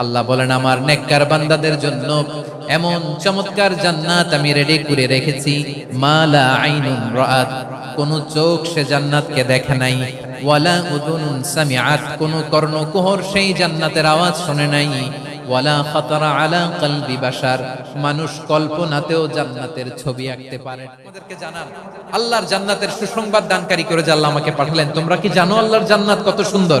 আল্লাহ বলেন, আমার নেককার বান্দাদের জন্য এমন চমৎকার জান্নাত আমি রেডি করে রেখেছি। মালা আইনুন রাত কোন চোখ সে জান্নাতকে দেখে নাই। ওয়ালা উদুনুন সামিআত, কোন কর্ণকুহর সেই জান্নাতের আওয়াজ শুনে নাই। ওয়ালা খাতারা আলা কলবি বাশার, মানুষ কল্পনাতেও জান্নাতের ছবি আঁকতে পারে আমাদেরকে জানান, আল্লাহর জান্নাতের সুসংবাদ দানকারী করে যে আল্লাহ আমাকে পাঠালেন, তোমরা কি জানো আল্লাহর জান্নাত কত সুন্দর?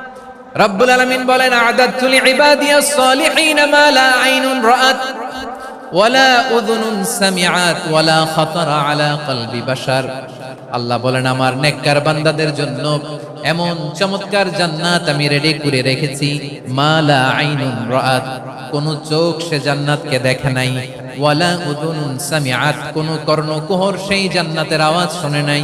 রব্বুল আলামিন বলেন আদাতু লিইবাদিয়াস সালিহিন মা লা আইনুন রাআত ওয়ালা উযুনুন সামিআত ওয়ালা খাতারা আলা কলবি বাশার। আল্লাহ বলেন, আমার নেককার বান্দাদের জন্য এমন চমৎকার জান্নাত আমি রেডি করে রেখেছি, মা লা আইনুন রাআত। কোন চোখ সে জান্নাতকে দেখে নাই ওয়ালা উযুনুন সামিআত। কোন কর্ণকুহর সেই জান্নাতের আওয়াজ শুনে নাই।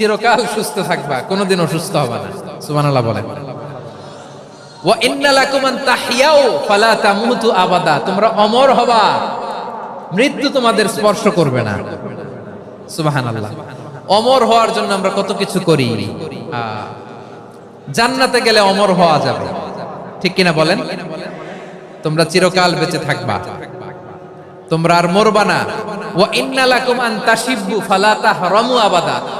চিরকাল সুস্থ থাকবা কোনোদিন অসুস্থ হবে না। সুবহানাল্লাহ বলেন। মৃত্যু তোমাদের স্পর্শ করবে না। অমর হওয়ার জন্য আমরা কত কিছু করি। জান্নাতে গেলে অমর হওয়া যাবে। ঠিক কিনা বলেন? তোমরা চিরকাল বেঁচে থাকবা। তোমরা আর মরবা না। ওয়া ইন্না লাকুম আন তাশিব্বু, ফালা আবাদা।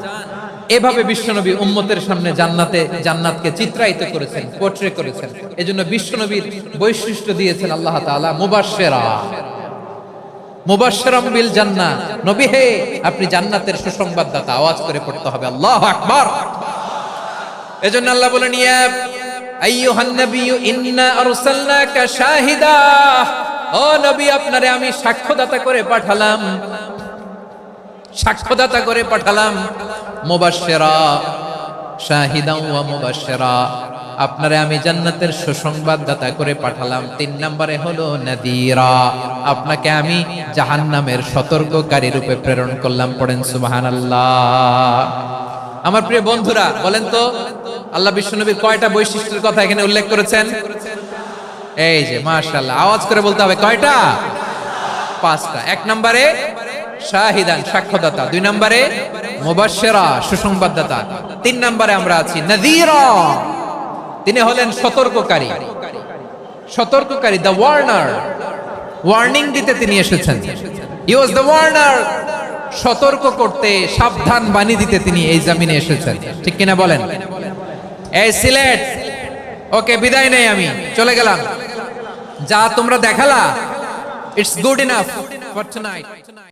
এভাবে বিশ্বনবী উম্মতের সামনে জান্নাতে, জান্নাতকে চিত্রায়িত করেছেন পোর্ট্রে করেছেন। এজন্য বিশ্বনবীর বৈশিষ্ট্য দিয়েছেন আল্লাহ তাআলা, মুবাশশিরা। মুবাশশিরাম বিল জান্নাহ। নবী হে, আপনি জান্নাতের সুসংবাদদাতা, আওয়াজ করে পড়তে হবে। আল্লাহু আকবার। এজন্য আল্লাহ বলেন, ইয়া আইয়ুহান নাবিয়্যু, ইন্না আরসালনাকা শাহিদা। ও নবী, আপনারে আমি সাক্ষ্যদাতা করে পাঠালাম। সাক্ষ্যদাতা করে পাঠালাম। মুবাশশিরা শাহিদা ওয়া মুবাশশিরা। আপনারে আমি জান্নাতের সুসংবাদদাতা করে পাঠালাম। তিন নম্বরে হলো নাদিরা। আপনাকে আমি জাহান্নামের সতর্ককারী রূপে প্রেরণ করলাম। পড়েন সুবহানাল্লাহ। আমার প্রিয় বন্ধুরা, বলেন তো, আল্লাহ বিশ্বনবীর কয়টা বৈশিষ্ট্যের কথা এখানে উল্লেখ করেছেন? এই যে, মাশাআল্লাহ, আওয়াজ করে বলতে হবে, কয়টা? পাঁচটা। এক নম্বরে শাহিদান, সাক্ষ্যদাতা। দুই নম্বরে মুবাশশিরা, সুসংবাদদাতা। তিন নম্বরে আমরা আছি নাযীরা। তিনি হলেন সতর্ককারী। সতর্ককারী দ্য ওয়ার্নার ওয়ার্নিং দিতে তিনি এসেছেন। হি ওয়াজ দ্য ওয়ার্নার সতর্ক করতে, সাবধান বাণী দিতে তিনি এই জামিনে এসেছেন। ঠিক কিনা বলেন? এই সিলেট, ওকে বিদায় নেই আমি, চলে গেলাম। যা তোমরা দেখালা it's good enough for tonight